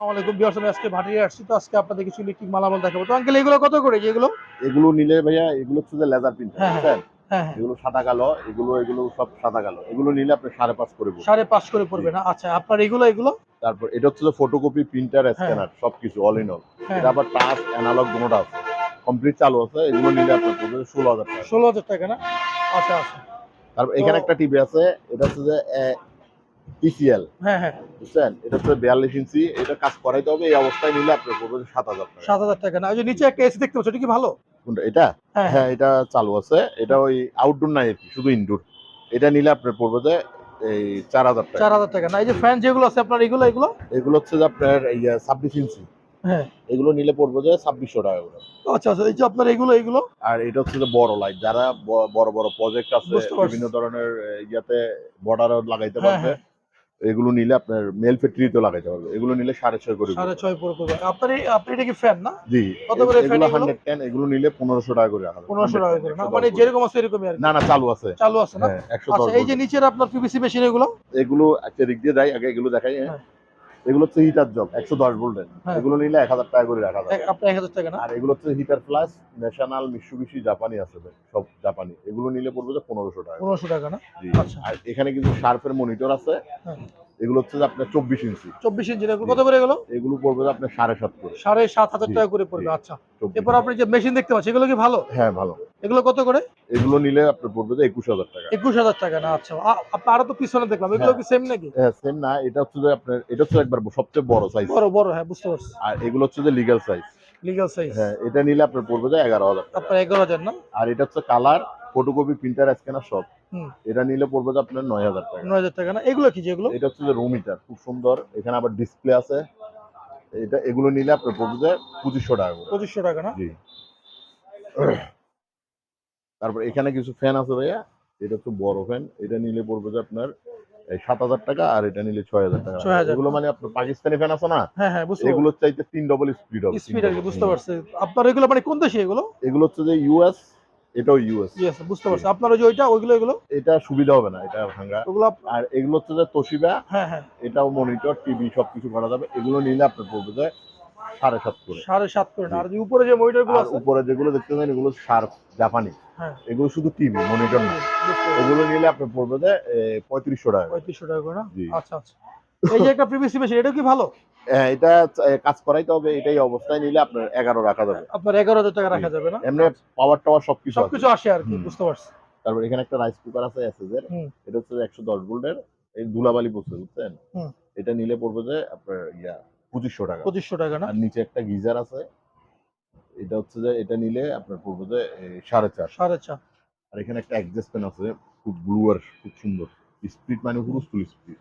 আমি আজকে ভাটিয়ে আসছি তো আজকে আপনাদের কিছু ইলেকট্রিক মালামাল দেখাবো। তো আঙ্কেল এগুলো কত করে? যেগুলো এগুলো নিলে ভাইয়া এগুলো হচ্ছে প্রিন্ট হ্যাঁ, হ্যাঁ। হ্যাঁ হ্যাঁ। এগুলো সাদা কালো এগুলো এগুলো সব সাদা কালো। এগুলো নিলে আপনি সাড়ে পাঁচ করে সাড়ে পাঁচ করে পড়বে না? আচ্ছা আপনার এগুলো এগুলো? তারপর এটা হচ্ছে ফটোকপি প্রিন্টার স্ক্যানার সবকিছু অল ইন অল এটা আবার টাচ অ্যানালগ দুটোটা আছে। কমপ্লিট চালু আছে এগুলো নিলে আপনার পড়বে ষোলো হাজার টাকা। ষোলো হাজার টাকা না? আচ্ছা আচ্ছা। তারপর এখানে একটা টিভি আছে এটা হচ্ছে যে টিসিএল হ্যাঁ হ্যাঁ। বুঝছেন? এটা হচ্ছে বিয়াল্লিশ ইঞ্চি এটা কাজ করাইতে হবে এই অবস্থায় নিলে আপনার পড়বে সাত হাজার টাকা। সাত হাজার টাকা না ওই যে নিচে একটা এসি দেখতে পাচ্ছ এটা কি ভালো? কোনটা এটা? হ্যাঁ। হ্যাঁ এটা চালু আছে এটা ওই আউটডোর নাই আর কি শুধু ইনডোর এটা নিলে আপনার পড়বে যে এই চার হাজার টাকা। চার হাজার টাকা না এই যে ফ্যান যেগুলো আছে আপনার এগুলো এগুলো? এগুলো হচ্ছে যে আপনার এই ছাব্বিশ ইঞ্চি। হ্যাঁ। এগুলো নিলে পড়বে যে ছাব্বিশশো টাকা করে। আচ্ছা আচ্ছা এই যে আপনার এগুলো এগুলো? আর এটা হচ্ছে যে বড় লাইট যারা বড় বড় প্রজেক্ট আছে বিভিন্ন ধরনের ইয়াতে বর্ডার লাগাইতে হ্যাঁ, পারবে। এগুলো নিলে আপনার মেল ফ্যাক্টরি ফ্যাক্টরিতে লাগাইতে পারবে। এগুলো নিলে সাড়ে ছয় করে সাড়ে। ছয় করে করবে আপনার আপনি এটা কি ফ্যান না? জি কত করে ফ্যান এগুলো এগুলো? হান্ড্রেড টেন এগুলো নিলে পনেরোশো টাকা করে রাখা। পনেরোশো টাকা করে। না মানে যেরকম আছে এরকমই আর না না চালু আছে। চালু আছে না? হ্যাঁ একশো আচ্ছা এই যে নিচের আপনার পিভিসি মেশিন এগুলো? এগুলো একটা দিক দিয়ে যাই আগে এগুলো দেখাই হ্যাঁ। এগুলো হচ্ছে হিটার জব একশো দশ ভোল্টের হ্যাঁ। এগুলো নিলে এক হাজার টাকা করে রাখা যাবে। এক- হাজার টাকা আর এগুলো হচ্ছে হিটার প্লাস ন্যাশনাল মিশুবিশি জাপানি আছে সব জাপানি এগুলো নিলে পড়বে যে পনেরোশো টাকা। পনেরোশো টাকা না? আচ্ছা। আর এখানে কিন্তু শার্পের মনিটর আছে। হ্যাঁ। এগুলো হচ্ছে যে আপনার চব্বিশ ইঞ্চি। চব্বিশ ইঞ্চি এগুলো কত করে এগুলো? এগুলো পড়বে আপনার সাড়ে সাত করে। সাড়ে সাত হাজার টাকা করে পড়বে আচ্ছা। এরপর আপনি যে মেশিন দেখতে পাচ্ছেন এগুলো কি ভালো? হ্যাঁ ভালো। এগুলো কত করে? এগুলো নিলে আপনার পড়বে যে একুশ হাজার টাকা। একুশ হাজার টাকা না আচ্ছা। আ- আপনার আরও তো পিছনে দেখলাম এগুলো কি সেম নাকি? হ্যাঁ সেম না এটা হচ্ছে যে আপনার এটা হচ্ছে একবার সবচেয়ে বড় সাইজ বড় বড় হ্যাঁ বুঝতে পারছি। আর এগুলো হচ্ছে যে লিগ্যাল সাইজ লিগাল সাইজ হ্যাঁ এটা নিলে আপনার পড়বে যে এগারো হাজার টাকা। আপনার এগারো হাজার না? আর এটা হচ্ছে কালার ফটোকপি প্রিন্টার স্ক্যানার সব। এটা নিলে পড়বে যে আপনার নয় হাজার টাকা। নয় হাজার টাকা না? এগুলো কি যেগুলো এটা হচ্ছে যে রুম হিটার খুব সুন্দর। এখানে আবার ডিসপ্লে আছে। এটা এগুলো নিলে আপনার পড়বে যে পঁচিশশো টাকা পঁচিশশো টাকা না? জি। তারপর এখানে কিছু ফ্যান আছে ভাইয়া। এটা হচ্ছে বড় ফ্যান এটা নিলে পড়বে যে আপনার সাত হাজার টাকা আর এটা নিলে ছয় হাজার টাকা। 6,000 এগুলো মানে আপনার পাকিস্তানি ফ্যান আছে না? হ্যাঁ হ্যাঁ বুঝতে এগুলো চাইতে তিন ডবল স্পিড হবে স্পিড বুঝতে পারছি। আপনার এগুলো মানে কোন দেশে এগুলো? এগুলো হচ্ছে যে ইউএস এটাও ইউএস ইয়েস বুঝতে পারছি। আপনার ওই যে ওইটা ওইগুলো এগুলো? এটা সুবিধা হবে না এটা ওগুলো আর এগুলো হচ্ছে যে তোশিবা হ্যাঁ হ্যাঁ। এটাও মনিটর টিভি সবকিছু করা যাবে। এগুলো নিলে আপনার পড়বে যে সাড়ে সাত করে। সাড়ে সাত করে আর উপরে যে মনিটর আছে? উপরে যেগুলো দেখতে পাবেন এগুলো শার্প জাপানি হ্যাঁ। এগুলো শুধু টিভি মনিটর না। বুঝতে নিলে পড়বে যে পঁয়ত্রিশশো টাকা পঁয়ত্রিশশো টাকা করে না? আচ্ছা আচ্ছা। এই যে একটা পিভিসি মেশিন এটা কি ভালো? হ্যাঁ, এটা কাজ করাইতে হবে এটাই অবস্থায় নিলে আপনার এগারো রাখা যাবে। আপনার এগারো হাজার টাকা রাখা যাবে না? এমনি পাওয়ার টাওয়ার সবকিছু সবকিছু আসে আর কি বুঝতে পারছি। তারপর এখানে একটা রাইস কুকার আছে এসএসএর এটা হচ্ছে একশো দশ ভোল্টের এই ধুলাবালি পড়ছে বুঝছেন? এটা নিলে পড়বে যে আপনার ইয়া পঁচিশশো টাকা। পঁচিশশো টাকা না? আর নিচে একটা গিজার আছে। এটা হচ্ছে যে এটা নিলে আপনার পড়বে যে সাড়ে চার। সাড়ে চার। আর এখানে একটা অ্যাডজাস্ট ফ্যান আছে খুব ব্লু আর খুব সুন্দর। স্পিড মানে হুরুস্তুল স্পিড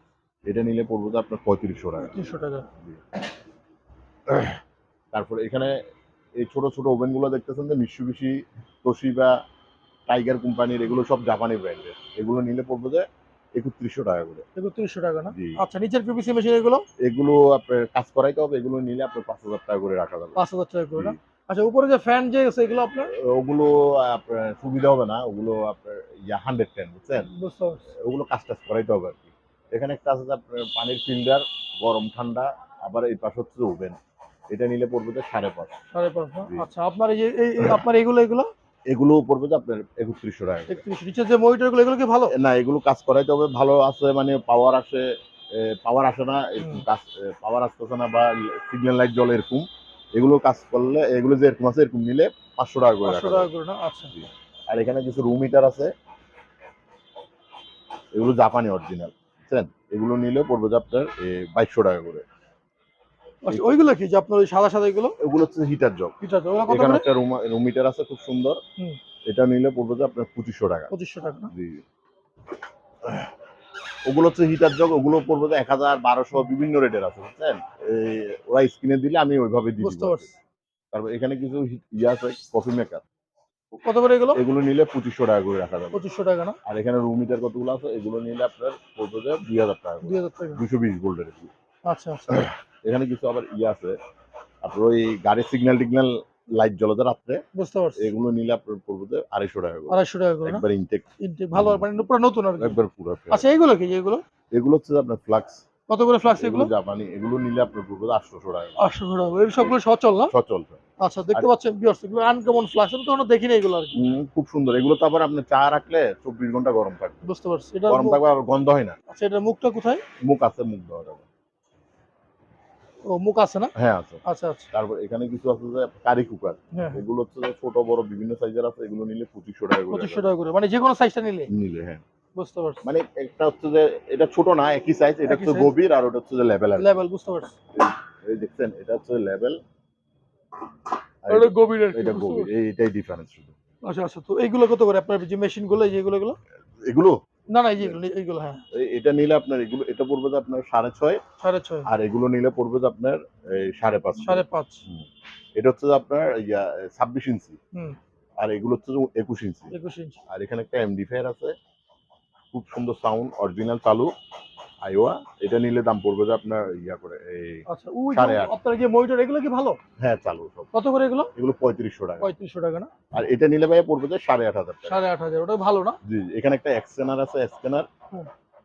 এটা নিলে পড়বে যে আপনার পঁয়ত্রিশশো টাকা। তারপর এখানে এই ছোট ছোট ওভেনগুলো দেখতেছেন যে মিশুবিশি তোশিবা টাইগার কোম্পানির এগুলো সব জাপানি ব্র্যান্ডের। এগুলো নিলে পড়বে যে একত্রিশশো টাকা করে। একত্রিশশো টাকা না? আচ্ছা নিচের পিভিসি মেশিন এগুলো? এগুলো আপনার কাজ করাইতে হবে এগুলো নিলে আপনার পাঁচ হাজার টাকা করে রাখা যাবে। পাঁচ হাজার টাকা করে না? আচ্ছা উপরে যে ফ্যান যে আছে এগুলো আপনার? ওগুলো আপনার সুবিধা হবে না ওগুলো আপনার ইয়া হান্ড্রেড টেন বুঝছেন? ওগুলো কাজ টাজ করাইতে হবে আর এখানে একটা আছে পানির ফিল্টার গরম ঠান্ডা আবার এই পাশে হচ্ছে ওভেন। এটা নিলে পড়বে যে সাড়ে পাঁচ। সাড়ে পাঁচ আচ্ছা আপনার এই আপনার এগুলো এগুলো? এগুলো পড়বে যে আপনার একত্রিশশো টাকা করে। একত্রিশ নিচের যে মনিটরগুলো এগুলো কি ভালো? না এগুলো কাজ করাইতে হবে। ভালো আছে মানে পাওয়ার আসে পাওয়ার আসে না। কাজ পাওয়ার আসতেছে না বা সিগন্যাল লাইট জলে এরকম। এগুলো কাজ করলে এগুলো যে এরকম আছে এরকম নিলে পাঁচশো টাকা করে পাঁচশো টাকা করে না? আচ্ছা। আর এখানে কিছু রুম হিটার আছে। এগুলো জাপানি অরিজিনাল বুঝছেন এগুলো নিলে পড়বে আপনার বাইশশো টাকা করে। আচ্ছা ওইগুলো কি যে আপনার ওই সাদা সাদা এগুলো? এগুলো হচ্ছে হিটার এখানে একটা রুম রুম হিটার আছে খুব সুন্দর। এটা নিলে পড়বে যে আপনার পঁচিশশো টাকা। পঁচিশশো টাকা জি। ওগুলো হচ্ছে হিটার জগ ওগুলো পড়বে যে এক হাজার বারোশো বিভিন্ন রেটের আছে বুঝছেন? ওরা স্ক্রিনে দিলে আমি ওইভাবে দিই বুঝতে পারছি। তারপর এখানে কিছু ইয়ে আছে কফি মেকার কত করে এগুলো? এগুলো নিলে পঁচিশশো টাকা করে রাখা যাবে। পঁচিশশো টাকা না? আর এখানে রুম হিটার কতগুলো আছে? এগুলো নিলে আপনার পড়বে যে দুই হাজার টাকা দুই হাজার টাকা। দুশো বিশ ভোল্টের আচ্ছা আচ্ছা। এখানে কিছু আবার ইয়ে আছে। আপনার ওই গাড়ির সিগন্যাল টিগন্যাল লাইট জ্বলে যে রাত্রে বুঝতে পারছি। এগুলো নিলে আপনার পড়বে যে আড়াইশো টাকা করে। আড়াইশো টাকা করে একবার ইনটেক ইনটেক ভালো মানে পুরো নতুন আর একবার পুরো আচ্ছা এইগুলো কি? এগুলো এগুলো হচ্ছে আপনার ফ্লাক্স কত করে ফ্লাক্স এগুলো? জাপানি এগুলো নিলে আপনার পড়বে আটশোশো টাকা আটশো টাকা এর সবগুলো সচল না? সচল আচ্ছা দেখতে পাচ্ছেন বিয়ার্স এগুলো আনকমন ফ্লাক্স আমি কখনো দেখিনি এগুলো আর কি। খুব সুন্দর। এগুলো তো আবার আপনি চা রাখলে চব্বিশ ঘণ্টা গরম থাকবে। বুঝতে পারছি। এটা গরম থাকবে আর গন্ধ হয় না। আচ্ছা এটার মুখটা কোথায়? মুখ আছে মুখ দেওয়া যাবে। ও মুখ আছে না? হ্যাঁ আছে। আচ্ছা আচ্ছা। তারপর এখানে কিছু আছে যে কারি কুকার হ্যাঁ হ্যাঁ। এগুলো হচ্ছে ছোট বড় বিভিন্ন সাইজের আছে। এগুলো নিলে পঁচিশশো টাকা করে পঁচিশশো টাকা করে। মানে যে কোনো সাইজটা নিলে? নিলে হ্যাঁ। বুঝতে পারছি। মানে একটা হচ্ছে যে এটা ছোট না একই সাইজ এটা হচ্ছে গভীর আর ওটা হচ্ছে যে লেভেল বুঝতে পারছি। এই দেখছেন এটা হচ্ছে লেভেল এটা গভীর এটা গভীর পারছি। এই- এটাই ডিফারেন্স শুধু। আচ্ছা আচ্ছা তো এইগুলো কত করে? আপনার যে মেশিনগুলো যেগুলো এগুলো? না না এই যেগুলো এইগুলো হ্যাঁ। এটা নিলে আপনার এগুলো এটা পড়বে যে আপনার সাড়ে ছয় সাড়ে ছয়। আর এগুলো নিলে পড়বে যে আপনার সাড়ে পাঁচ। সাড়ে পাঁচ। এটা হচ্ছে যে আপনার ইয়া ছাব্বিশ ইঞ্চি। আর এগুলো হচ্ছে একুশ ইঞ্চি। একুশ ইঞ্চি। আর এখানে একটা এমডি ফায়ার আছে। খুব সুন্দর সাউন্ড অরিজিনাল চালু আইওয়া। এটা নিলে দাম পড়বে যে আপনার ইয়া করে এই আচ্ছা ওই। আপনার যে মনিটর এগুলো কি ভালো? হ্যাঁ চালু সব। কত করে এগুলো? এগুলো পঁয়ত্রিশশো টাকা। পঁয়ত্রিশশো টাকা না? আর এটা নিলে ভাই পড়বে যে সাড়ে আট হাজার টাকা। সাড়ে আট হাজার ওটা ভালো না? জি এখানে একটা স্ক্যানার আছে স্ক্যানার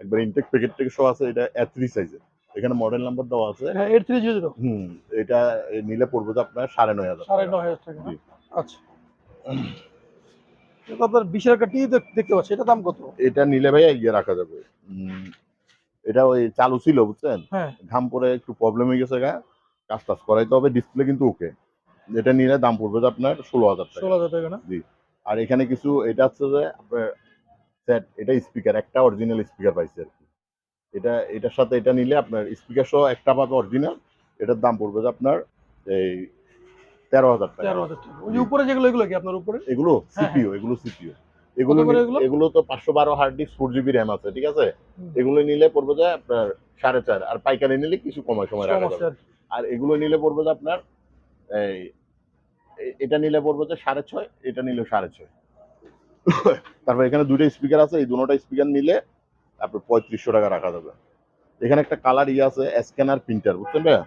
একবার ইনটেক প্যাকেট থেকে শো আছে এটা এ থ্রি সাইজের এখানে মডেল নাম্বার দেওয়া আছে। হ্যাঁ এইট থ্রি জিরো হুম এটা নিলে পড়বে যে আপনার সাড়ে নয় হাজার সাড়ে টাকা। নয় হাজার টাকা জি। আচ্ছা। এটা আপনার বিশাল একটা টিভি দেখতে পাচ্ছি এটা দাম কত? এটা নিলে ভাই ইয়ে রাখা যাবে। এটা ওই চালু ছিল বুঝছেন? হ্যাঁ। ঘাম পরে একটু প্রবলেম হয়ে গেছে গা কাজ টাজ করাইতে হবে ডিসপ্লে কিন্তু ওকে এটা নিলে দাম পড়বে যে আপনার ষোলো হাজার টাকা। ষোলো হাজার টাকা না? আর এখানে কিছু এটা হচ্ছে যে আপনার সেট এটা স্পিকার একটা অরিজিনাল স্পিকার পাইছে আর কি। এটা এটার সাথে এটা নিলে আপনার স্পিকার সহ একটা পাবে অরিজিনাল এটার দাম পড়বে যে আপনার এই তেরো হাজার টাকা। তেরো হাজার টাকা। ওই যে উপরে যেগুলো এগুলো কি আপনার উপরে? এগুলো হ্যাঁ, সিপিও এগুলো সিপিও এগুলো এগুলো? তো পাঁচশো বারো hard disk four GB RAM আছে ঠিক আছে? এগুলো নিলে পড়বে যে আপনার সাড়ে চার আর পাইকারি নিলে কিছু কমায় সময় রাখা যাবে। আর এগুলো নিলে পড়বে যে আপনার এই এটা নিলে পড়বে যে সাড়ে ছয় এটা নিলে সাড়ে ছয়। তারপর এখানে দুটো স্পিকার আছে এই দুটোটা স্পিকার নিলে আপনার পঁয়ত্রিশশো টাকা রাখা যাবে। এখানে একটা কালার ইয়ে আছে স্ক্যানার প্রিন্টার বুঝছেন ভাইয়া?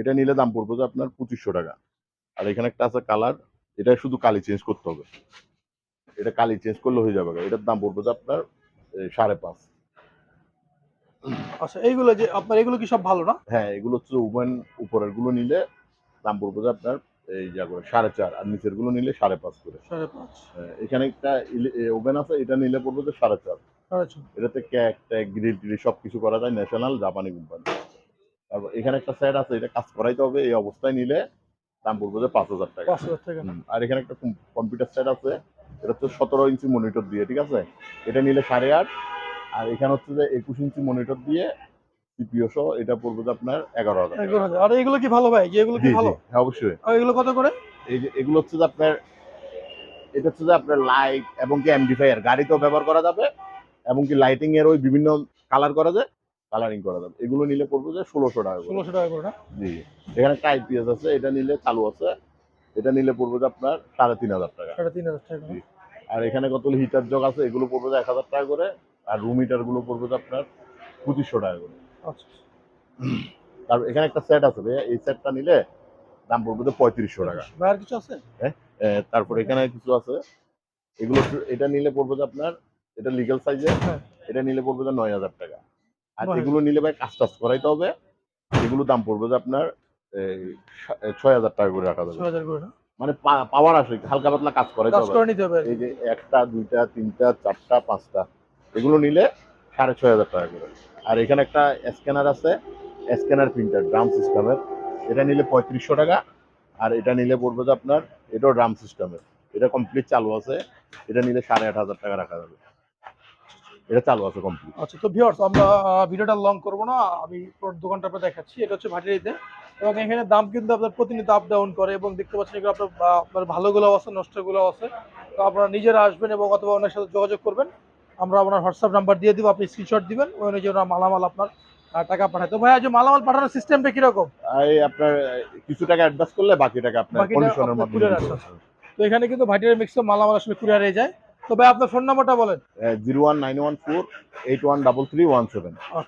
এটা নিলে দাম পড়বে যে আপনার পঁচিশশো টাকা। আর এখানে একটা আছে কালার এটা শুধু কালি চেঞ্জ করতে হবে। এটা কালি চেঞ্জ করলে হয়ে যাবে। এটার দাম পড়বে যে আপনার সাড়ে পাঁচ। আচ্ছা এইগুলো যে আপনার এগুলো কি সব ভালো না? হ্যাঁ এগুলো হচ্ছে ওভেন উপরেরগুলো নিলে দাম পড়বে যে আপনার এই যা করে সাড়ে চার। আর নিচেরগুলো নিলে সাড়ে পাঁচ করে। সাড়ে পাঁচ। এখানে একটা ওভেন আছে এটা নিলে পড়বে যে সাড়ে চার। এটাতে ক্যাক ট্যাক গ্রিল টিল সব কিছু করা যায় ন্যাশনাল জাপানি কোম্পানি তারপর এখানে একটা সেট আছে এটা কাজ করাইতে হবে এই অবস্থায় নিলে দাম পড়বে যে পাঁচ হাজার টাকা। আর এখানে একটা কম্পিউটার সেট আছে এটা হচ্ছে সতেরো ইঞ্চি মনিটর দিয়ে ঠিক আছে? এটা নিলে সাড়ে আট আর এখানে হচ্ছে যে একুশ ইঞ্চি মনিটর দিয়ে সিপিও সহ এটা পড়বে যে আপনার এগারো হাজার আর এগুলো কি ভালো ভাই? এগুলো কি ভালো? হ্যাঁ অবশ্যই। এগুলো কত করে? এই যে এগুলো হচ্ছে যে আপনার এটা হচ্ছে যে আপনার লাইট এবং কি এমডিফায়ার গাড়িতেও ব্যবহার করা যাবে এবং কি লাইটিং এর ওই বিভিন্ন কালার করা যায় কালারিং করা যাবে এগুলো নিলে পড়বে যে ষোলোশো টাকা ষোলোশো টাকা করে জি। এখানে একটা আইপিএস আছে এটা নিলে চালু আছে। এটা নিলে পড়বে যে আপনার সাড়ে তিন হাজার টাকা। সাড়ে তিন হাজার টাকা। আর এখানে কতগুলো হিটার জগ আছে এগুলো পড়বে যে এক হাজার টাকা করে। আর রুম হিটারগুলো পড়বে যে আপনার পঁচিশশো টাকা করে। আচ্ছা। আর এখানে একটা সেট আছে ভাইয়া এই সেটটা নিলে দাম পড়বে যে পঁয়ত্রিশশো টাকা। আর কিছু আছে? এ, তারপর এখানে কিছু আছে। এগুলো এটা নিলে পড়বে যে আপনার এটা সাইজে হ্যাঁ। এটা নিলে পড়বে যে নয় হাজার টাকা। আর 9,000 এগুলো নিলে ভাই কাজ টাজ করাইতে হবে। এগুলো দাম পড়বে যে আপনার ছয় হাজার টাকা করে রাখা যাবে। না মানে পাওয়ার আসে হালকা পাতলা কাজ করাইতে হবে। এই যে একটা দুইটা তিনটা চারটা পাঁচটা এগুলো নিলে সাড়ে ছয় হাজার টাকা করে। আর এখানে একটা স্ক্যানার আছে স্ক্যানার প্রিন্টার ড্রাম সিস্টেমের। এটা নিলে পঁয়ত্রিশশো টাকা আর এটা নিলে পড়বে যে আপনার এটাও ড্রাম সিস্টেমের। এটা কমপ্লিট চালু আছে এটা নিলে সাড়ে আট হাজার টাকা রাখা যাবে। এটা চালু আছে কমপ্লিট আচ্ছা তো ভিউয়ার্স আমরা ভিডিওটা লং করব না। আমি পুরো দোকানটা আপনার দেখাচ্ছি। এটা হচ্ছে ভাটিয়ারিতে এবং এখানে দাম কিন্তু আপনার প্রতিনিয়ত আপ ডাউন করে এবং দেখতে পাচ্ছেন এগুলো আপনার আপনার ভালোগুলো আছে নষ্টগুলো আছে। তো আপনারা নিজেরা আসবেন এবং অথবা ওনার সাথে যোগাযোগ করবেন। আমরা আপনার হোয়াটসঅ্যাপ নাম্বার দিয়ে দিব আপনি স্ক্রিনশট দিবেন। ওই অনুযায়ী ওরা মালামাল আপনার টাকা পাঠায়। তো ভাইয়া যে মালামাল পাঠানোর সিস্টেমটা কীরকম? এই আপনার কিছু টাকা অ্যাডভান্স করলে বাকি টাকা আপনার কন্ডিশনের মাধ্যমে তো এখানে কিন্তু ভাটিয়ারি মিক্সে মালামাল আসলে কুরিয়ারে যায়। তো ভাই আপনার ফোন নাম্বারটা বলেন। Zero one nine one four eight one double three one seven. আচ্ছা।